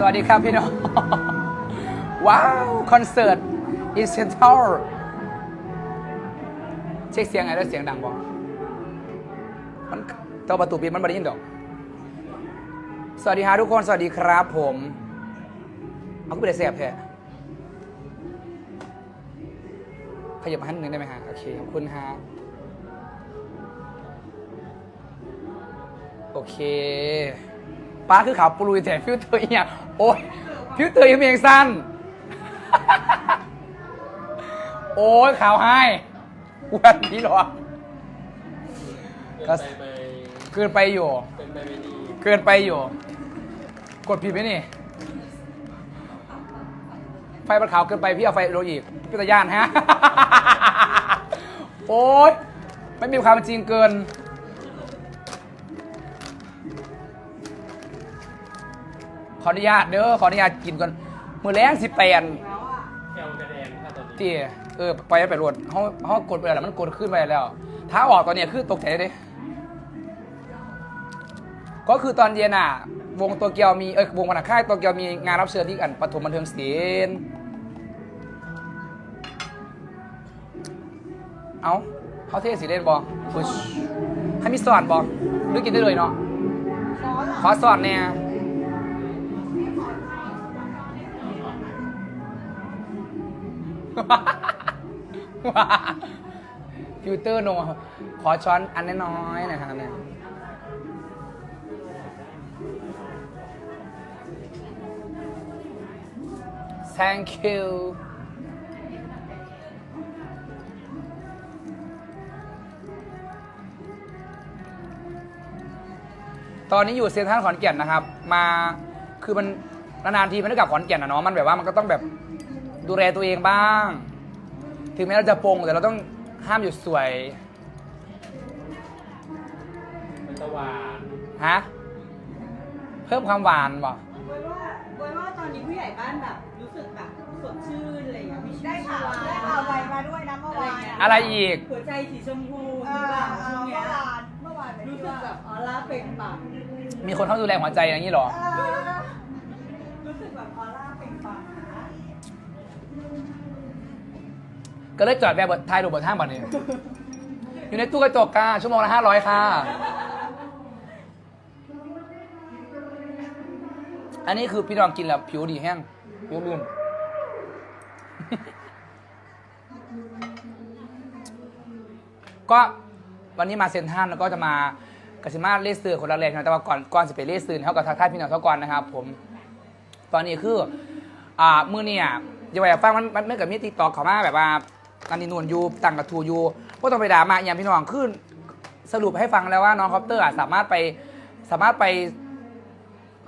สวัสดีครับพี่น้อง ว้าว คอนเสิร์ตอินเซนทัลเช็คเสียงไงแล้วเสียงดังบอกมันตัวประตูปิดมันไม่ได้ยินดอก สวัสดีฮะทุกคน สวัสดีครับผม เอาก็ไปได้เสียบแท้ขยับมาห้นิดนึงได้ไหมฮะ โอเค ขอบคุณฮะ โอเค ป้าคือขาวปลุยแต่ฟิวเตอร์อีกอย่างโอ้ยฟิวเตอร์ยังเพียงสั้น โอ้ยขาวให้วันนี้หรอเกินไปไหมเกินไปอยู่เป็นไปไม่ดีเกินไปอยู่ กดผิดไหมนี่ ไฟมันขาวเกินไปพี่เอาไฟโรยอีกพี่ตะย่านฮะ โอ๊ยไม่มีความจริงเกิน ออนุญาตเด้อขออนุญาตกินก่อนมือแรงสิแปนแก้วกระแดงค่ะตอนนี้ที่เออไปไปรวดเขาเขากดไปแล้วมันกดขึ้นไปแล้ว ถ้าออกตอนเนี้ยคือตกใจเลยก็คือตอนเย็นอะ วงตัวเกียวมีเออวงวันค่ายตัวเกียวมีงานรับเชิญที่อันปฐมบันเทิงศิลป์เอาเขาเทศสีเล่นบอพุชให้มีสอนบอหรือกินได้เลยเนาะขอสอนเนี่ย ฟิลเตอร์โนขอช้อนอันน้อยๆนะครับเนี่ย thank you ตอนนี้อยู่เซ็นทรัลขอนแก่นนะครับ มาคือมันนานๆทีมันได้กลับขอนแก่นนะเนาะมันแบบว่ามันก็ต้องแบบ ดูแลตัวเองบ้าง ถึงแม้เราจะปรงแต่เราต้องห้ามหยุดสวย มันจะหวานฮะ เพิ่มความหวานบ่บอยว่าบอยว่าตอนนี้ผู้ใหญ่บ้านแบบรู้สึกแบบสดชื่นอะไรอย่างเงี้ยมีชีวิได้ตชีข่าววาได้ข่าวไวมาด้วยนะเมื่อวานอะไรอีก หัวใจสีชมพูเอมีอบ้างเอช่วองเนี้เมื่อยวานเมื่อวานเป็นรู้ที่สึกว่าแบบออร่าเปล่งปลั่งมีคนเข้าดูแลหัวใจอย่างนี้เหรอ เออ ก็เลยจอดแบบถ่ายรูบนห้างบัตรนี่อยู่ในตู้กระจกค่ะชั่วโมงละห้าร้อยค่ะ อันนี้คือพี่น้องกินแล้วผิวดีแห้งผิวลื่นก็วันนี้มาเซ็นทรัลแล้วก็จะมากสิมาเลสเซอร์คนละแรงนะแต่ว่าก่อนก่อนจะไปเลสเซอร์เขากับทักทายพี่น้องเขาก่อนนะครับ ผม ตอนนี้คือ อ่ามือเนี่ยอย่าไปฟังมันมันไม่กับมีติ๊กตอกเขามาแบบว่า อันนี้นวลอยูตั้งกระทูอยูก็ต้องไปด่ามาอย่างพี่น้องขึ้นสรุปให้ฟังแล้วว่าน้องคอปเตอร์สามารถไปสามารถไป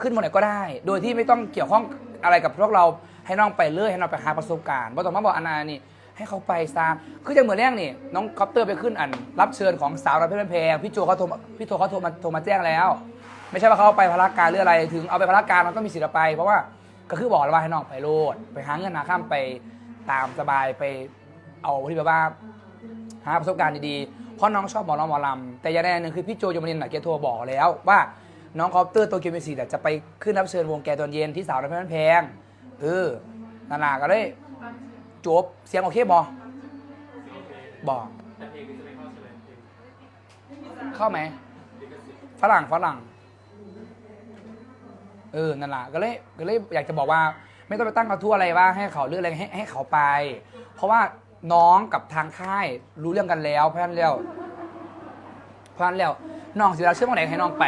ขึ้นบนไหนก็ได้ โดยที่ไม่ต้องเกี่ยวข้องอะไรกับพวกเราให้น้องไปเรื่อยให้น้องไปหาประสบการณ์บ่ต้องมาบอกอันนานี่ให้เขาไปซะคือจะเหมือนแรกนี่น้องคอปเตอร์ไปขึ้นอัน รับเชิญของสาวรับเพชรแพงพี่โจเขาโทรพี่โจเขาโทรมาโทรมาแจ้งแล้ว ไม่ใช่ว่าเขาไปพลาการหรืออะไร ถึงเอาไปพลาการมันก็มีสิทธิ์ไป เพราะว่าก็คือบอกแล้วว่าให้น้องไปโลด ไปหาเงินหาข้ามไปตามสบายไป เอาที่แบบว่าหาประสบการณ์ดีๆ เพราะน้องชอบหมอลำหมอลำแต่อย่างใดอย่หนึ่งคือพี่โจยมนินทร์น่ะแกโทรบอกแล้ว ว่าน้องคอปเตอร์โตเกียวมิวสิกจะไปขึ้นรับเชิญวงแกตอนเย็นที่สาวน้ำเพชรแพงเออนานาก็เลยจบเสียงโอเคบอบอกแต่เพลงนี้จะไม่เข้าใช่ไหมเพลงเข้าไหมลิขสิทธิ์ฝรั่งฝรั่ง เออนั่นแหละก็เลยก็เลยอยากจะบอกว่า ไม่ต้องไปตั้งกระทู้อะไรว่าให้เขาเลือกอะไรให้ให้เขาไป เพราะว่า น้องกับทางค่ายรู้เรื่องกันแล้วเพราะฉะนั้นแล้วเพราะฉะนั้นแล้วน้องสิเราเชื่อว่าไหนให้น้องไป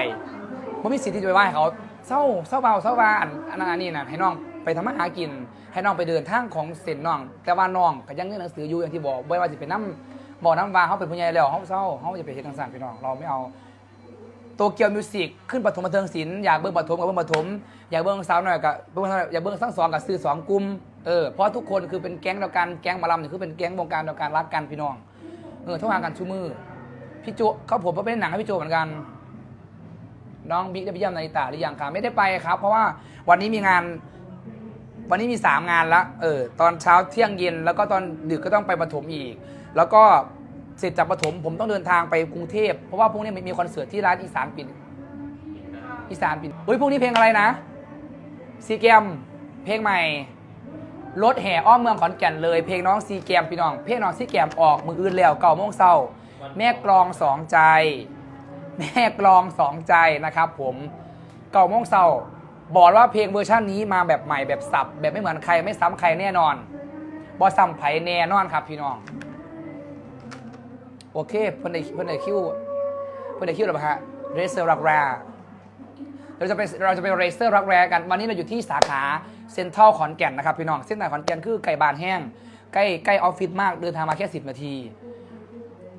ไม่มีสิทธิ์ที่จะไปว่าให้เขาเศร้าเศร้าเบาเศร้าบานอันนั้นอันนี้นะให้น้องไปทำมาหากิน ให้น้องไปเดินทางของเส้นน้อง แต่ว่าน้องก็ยังเรียนหนังสืออยู่อย่างที่บอกไม่ว่าจะเป็นน้ำบอกน้ำวาเขาเป็นผู้ใหญ่แล้วเขาเศร้าเขาจะไปเห็นทางสารพี่น้องเราไม่เอาโตเกียวมิวสิกขึ้นปฐมบันเทิงศิลป์อยากเบิ้งปฐมกับเบิ้งปฐมอยากเบิ้งสาวหน่อยกับเบิ้งอยากเบิ้งทั้งสองกับซื้อสองกลุ่ม เออเพราะทุกคนคือเป็นแก๊งเดียวกันแก๊งหมาลำนี่คือเป็นแก๊งวงการเดียวกันรักกันพี่น้องเออทุกงานกันชูมือพี่โจเขาผมก็เป็นหนังให้พี่โจเหมือนกัน น้องบิ๊กได้ไปเยี่ยมนาริตาหรือยังครับไม่ได้ไปครับ เพราะว่าวันนี้มีงาน วันนี้มีสามงานละเออตอนเช้าเที่ยงเย็น แล้วก็ตอนดึกก็ต้องไปปฐมอีก แล้วก็เสร็จจากปฐมผมต้องเดินทางไปกรุงเทพเพราะว่าพรุ่งนี้มีคอนเสิร์ตที่ร้านอีสานปิ่นอีสานปิ่นเฮ้ยพวกนี้เพลงอะไรนะซีแกมเพลงใหม่ รถแห่อ้อมเมืองขอนแก่นเลย เพลงน้องซีแกมพี่น้อง เพลงน้องซีแกมออกมืออื่นแล้วเก่าโมงเศร้า แม่กลองสองใจ แม่กลองสองใจนะครับ ผมเก่าโมงเศร้า บอกว่าเพลงเวอร์ชันนี้มาแบบใหม่แบบสับ แบบไม่เหมือนใครไม่ซ้ำใครแน่นอนบอซ้ำไผแน่นอนครับ พี่น้อง โอเคเพิ่อนได้เพิ่นได้คิวเพิ่อนได้คิวแล้วปะฮะเรสเซอร์รักแร้ เราจะไปเราจะไปเรเซอร์รักแร้กันวันนี้เราอยู่ที่สาขาเซ็นทรัลขอนแก่นนะครับพี่น้องเส้นทางขอนแก่นคือไก่บานแห้งใกล้ใกล้ออฟฟิศมากเดินทางมาแค่ 10 นาที